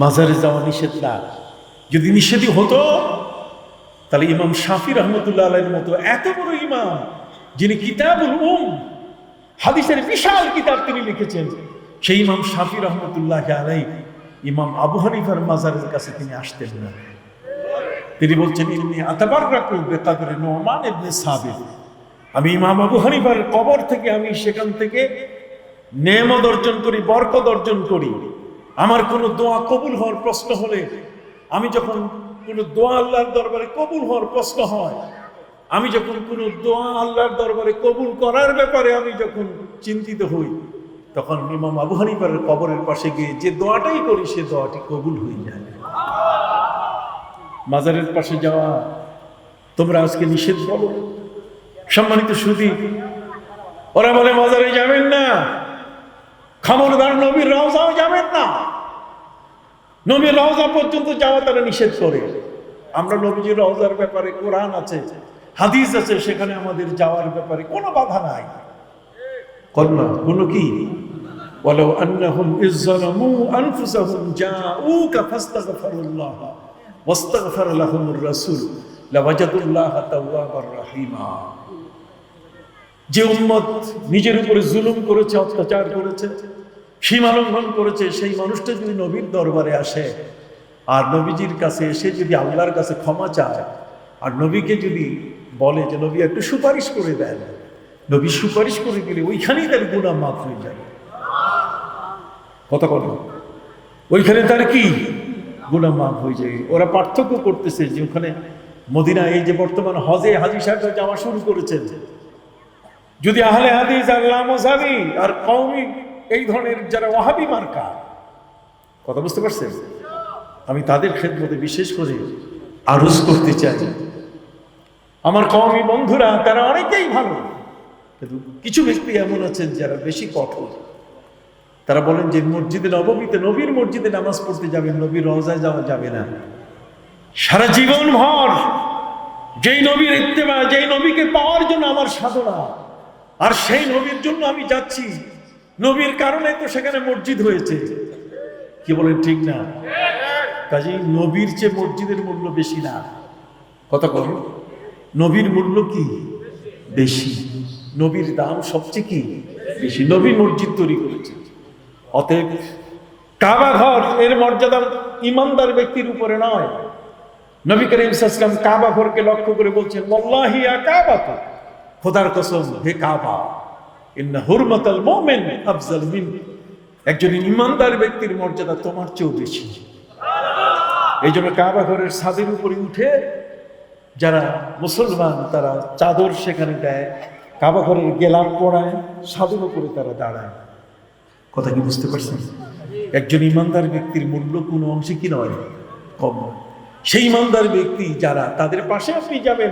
মাজারে যাওয়া নিষেধ না। যদি নিষেধই হতো, তাহলে ইমাম শাফি রহমতুল্লাহ আলাইয়ের মতো এত বড় ইমাম, যিনি কিতাবুল উম, হাদিসের বিশাল কিতাব তিনি লিখেছেন, সেই ইমাম শাফি রহমতুল্লাহ আলাই ইমাম আবু হানিফার মাজারের কাছে তিনি আসতেন না। তিনি বলছেন ইমনি আতাবার রাখু বেকাদরে নোমান ইবনে সাবির আমি ইমাম আবু হানিফার কবর থেকে আমি সেখান থেকে নেমত অর্জন করি, বরকত অর্জন করি। আমার কোনো দোয়া কবুল হওয়ার প্রশ্ন হলে, আমি যখন কোনো দোয়া আল্লাহর দরবারে কবুল হওয়ার প্রশ্ন হয়, আমি যখন কোনো দোয়া আল্লাহর দরবারে কবুল করার ব্যাপারে আমি যখন চিন্তিত হই, তখন ইমাম আবু হানিফার কবরের পাশে গিয়ে যে দোয়াটাই করি সে দোয়াটি কবুল হয়ে যায়। মাজারের পাশে যাওয়া, তোমরা আজকে নিষেধ বলো। সম্মানিত সুদী ওরা বলে, মাজারে যাবেন না। খবরদার নবীর যাবেন না নবীর রওজা পর্যন্ত যাওয়া তারা নিষেধ করে আমরা নবীজির রওজার ব্যাপারে কোরআন আছে হাদিস আছে সেখানে আমাদের যাওয়ার ব্যাপারে কোনো বাধা নাই কন্যা কোনো কি ولو أنهم إذ ظلموا أنفسهم جاءوك فاستغفروا الله واستغفر لهم الرسول لوجدوا الله توابا رحيما যে উম্মত নিজের উপরে জুলুম করেছে অত্যাচার করেছে সীমা লঙ্ঘন করেছে, সেই মানুষটা যদি নবীর দরবারে আসে, আর নবীজির কাছে এসে যদি আল্লাহর কাছে ক্ষমা চায়, আর নবীকে যদি বলে যে, নবী, একটু সুপারিশ করে দেন। নবী সুপারিশ করে দিলে ওইখানেই তার গুণা মাফ হয়ে যাবে। কথা কথা ওইখানে তার কি গুণা মাফ হয়ে যায়? ওরা পার্থক্য করতেছে যে ওখানে মদিনা এই যে বর্তমান হজে হাজি সাহেব যাওয়া শুরু করেছেন। যদি আহলে হাদিস আর লামসাবি আর কওমি এই ধরনের যারা ওয়াহাবি মার্কা, কথা বুঝতে পারছেন? আমি তাদের ক্ষেত্রে বিশেষ করে আরজ করতে চাই। আমার কওমি বন্ধুরা, তারা অনেকেই ভালো, কিন্তু কিছু ব্যক্তি এমন আছেন যারা বেশি কঠোর। তারা বলেন যে মসজিদে নবমীতে নবীর মসজিদে নামাজ পড়তে যাবেন, নবীর রওজায় যাওয়া যাবে না। সারা জীবন ভর যেই নবীর ইত্তেবা, যেই নবীকে পাওয়ার জন্য আমার সাধনা, আর সেই নবীর জন্য আমি যাচ্ছি নবীর কারণে তো সেখানে মসজিদ হয়েছে। কি বলেন ঠিক না? কাজেই নবীর চেয়ে মসজিদের মূল্য বেশি না। কথা কর নবীর মূল্য কি? বেশি। নবীর দাম সবচেয়ে কি? বেশি। নবী মসজিদ তৈরি করেছে অতএব কাবা ঘর এর মর্যাদা ইমানদার ব্যক্তির উপরে নয়। নবী করিম সাল্লাম কাবা ঘরকে লক্ষ্য করে বলছেন মল্লাহিয়া কাবা তো খোদার কসম, হে কাবা। ইন্না একজন ইমানদার ব্যক্তির মর্যাদা তোমার চেয়েও বেশি। এই জন্য কাবা ঘরের ছাদের উপরে উঠে যারা মুসলমান, তারা চাদর সেখানে দেয়, কাবা ঘরের গেলাম পড়ায়, ছাদের উপরে তারা দাঁড়ায়। কথা কি বুঝতে পারছেন? একজন ইমানদার ব্যক্তির মূল্য কোনো অংশে কি নয়? কম সেই ইমানদার ব্যক্তি যারা তাদের পাশে আপনি যাবেন